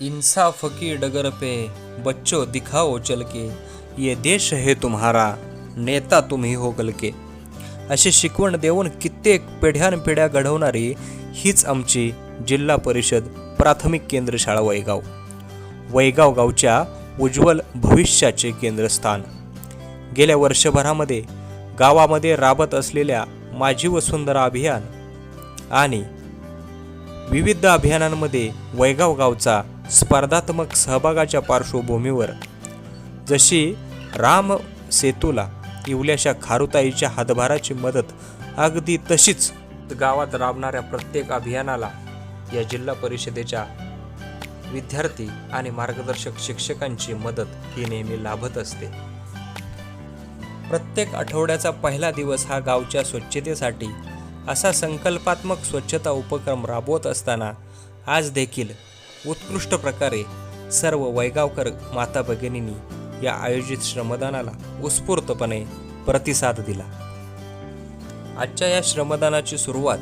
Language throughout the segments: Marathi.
इंसाफ की डगर पे बच्चों दिखाओ चल के। ये देश है तुम्हारा नेता तुम्ही हो गलके अशी शिकवण देऊन कित्येक पिढ्यानपिढ्या घडवणारी हीच आमची जिल्हा परिषद प्राथमिक केंद्र शाळा वैगाव. वैगाव गावच्या उज्ज्वल भविष्याचे केंद्रस्थान. गेल्या वर्षभरामध्ये गावामध्ये राबत असलेल्या माझी वसुंधरा अभियान आणि विविध अभियानांमध्ये वैगाव गावचा स्पर्धात्मक सहभागाच्या पार्श्वभूमीवर जशी राम सेतूला इवल्याशा खारुताईच्या हातभाराची मदत अगदी तशीच गावात राबणाऱ्या प्रत्येक अभियानाला या जिल्हा परिषदेच्या विद्यार्थी आणि मार्गदर्शक शिक्षकांची मदत ही नेहमी लाभत असते. प्रत्येक आठवड्याचा पहिला दिवस हा गावच्या स्वच्छतेसाठी असा संकल्पात्मक स्वच्छता उपक्रम राबवत असताना आज देखील उत्कृष्ट प्रकारे सर्व वैगावकर माता भगिनींनी या आयोजित श्रमदानाला उत्स्फूर्तपणे प्रतिसाद दिला. आजच्या या श्रमदानाची सुरुवात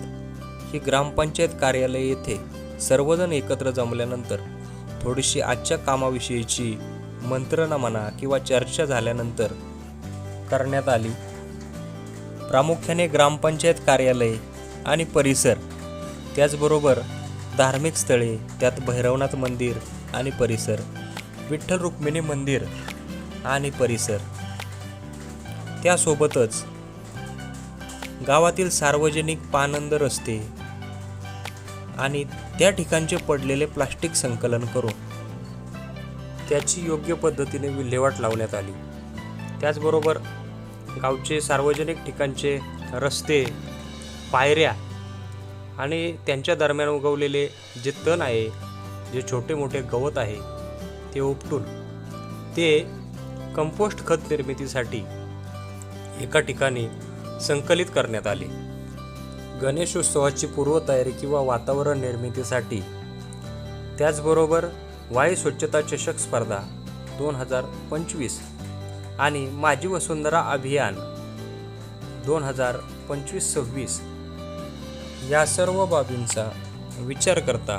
ही ग्रामपंचायत कार्यालय येथे सर्वजण एकत्र जमल्यानंतर थोडीशी आजच्या कामाविषयीची मंत्रणा म्हणा किंवा चर्चा झाल्यानंतर करण्यात आली. प्रामुख्याने ग्रामपंचायत कार्यालय आणि परिसर त्याचबरोबर धार्मिक स्थळे त्यात भैरवनाथ मंदिर आणि परिसर विठ्ठल रुक्मिणी मंदिर आणि परिसर. त्यासोबतच गावातील सार्वजनिक पानंद रस्ते आणि त्या ठिकाणचे पडलेले प्लास्टिक संकलन करून त्याची योग्य पद्धतीने विल्हेवाट लावण्यात आली. त्याचबरोबर गावचे सार्वजनिक ठिकाणचे रस्ते पायऱ्या आणि त्यांच्या दरम्यान उगवलेले जे तण आहे जे छोटे मोठे गवत आहे ते उपटून ते कंपोस्ट खत निर्मितीसाठी एका ठिकाणी संकलित करण्यात आले. गणेशोत्सवाची पूर्वतयारी किंवा वातावरण निर्मितीसाठी त्याचबरोबर वायू स्वच्छता चषक स्पर्धा दोन हजार पंचवीस आणि माझी वसुंधरा अभियान दोन हजार पंचवीस सव्वीस या सर्व बाबींचा विचार करता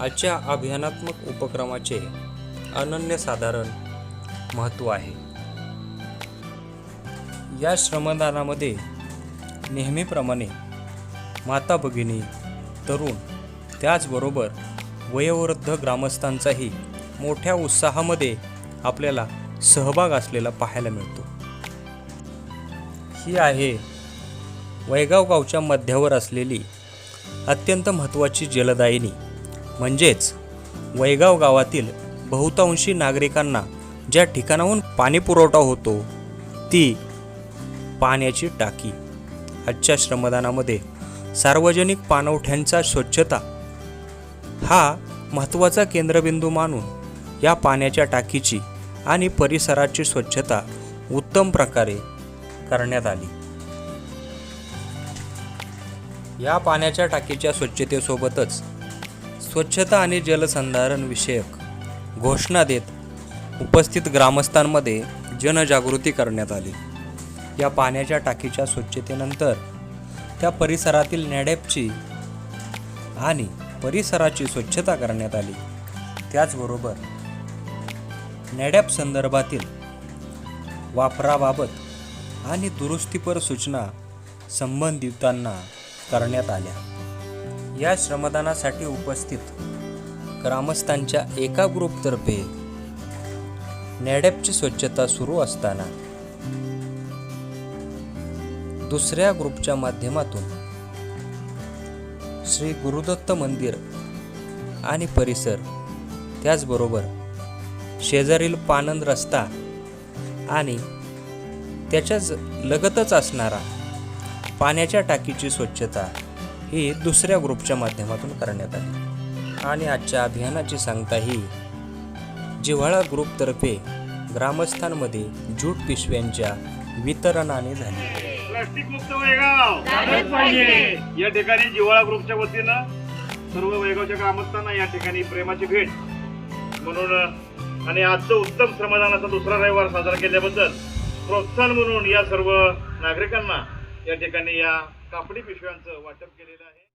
आजच्या अभियानात्मक उपक्रमाचे अनन्यसाधारण महत्त्व आहे. या श्रमदानामध्ये नेहमीप्रमाणे माता भगिनी तरुण त्याचबरोबर वयोवृद्ध ग्रामस्थांचाही मोठ्या उत्साहामध्ये आपल्याला सहभाग असलेला पाहायला मिळतो. ही आहे वैगाव गावच्या मध्यावर असलेली अत्यंत महत्त्वाची जलदायिनी. म्हणजेच वैगाव गावातील बहुतांशी नागरिकांना ज्या ठिकाणाहून पाणी पुरवठा होतो ती पाण्याची टाकी. आजच्या श्रमदानामध्ये सार्वजनिक पाणवठ्यांचा स्वच्छता हा महत्त्वाचा केंद्रबिंदू मानून या पाण्याच्या टाकीची आणि परिसराची स्वच्छता उत्तम प्रकारे करण्यात आली. या पाण्याच्या टाकीच्या स्वच्छतेसोबतच स्वच्छता आणि जलसंधारण विषयक घोषणा देत उपस्थित ग्रामस्थांमध्ये जनजागृती करण्यात आली. या पाण्याच्या टाकीच्या स्वच्छतेनंतर त्या परिसरातील नॅडेपची आणि परिसराची स्वच्छता करण्यात आली. त्याचबरोबर नॅडॅप संदर्भातील वापराबाबत आणि दुरुस्तीपर सूचना संबंधितांना करण्यात आल्या. या श्रमदानासाठी उपस्थित ग्रामस्थांच्या एका ग्रुपतर्फे नॅडॅपची स्वच्छता सुरू असताना दुसऱ्या ग्रुपच्या माध्यमातून श्री गुरुदत्त मंदिर आणि परिसर त्याचबरोबर शेजारील पानंद रस्ता आणि त्याच्याच लगतच असणारा पाण्याच्या टाकीची स्वच्छता ही दुसऱ्या ग्रुपच्या माध्यमातून करण्यात आली. आणि आजच्या अभियानाची सांगता ही जिव्हाळा ग्रुपतर्फे ग्रामस्थांमध्ये ज्यूट पिशव्यांच्या वितरणाने झाली. प्लास्टिक मुक्त वैगाव. या ठिकाणी जिव्हाळा ग्रुपच्या वतीनं सर्व वैगावच्या ग्रामस्थांना या ठिकाणी प्रेमाची भेट. म्हणून आणि आजचं उत्तम श्रमदानाचा दुसरा रविवार साजरा केल्याबद्दल प्रोत्साहन म्हणून या सर्व नागरिकांना या ठिकाणी या कापडी पिशव्यांचं वाटप केलेलं आहे.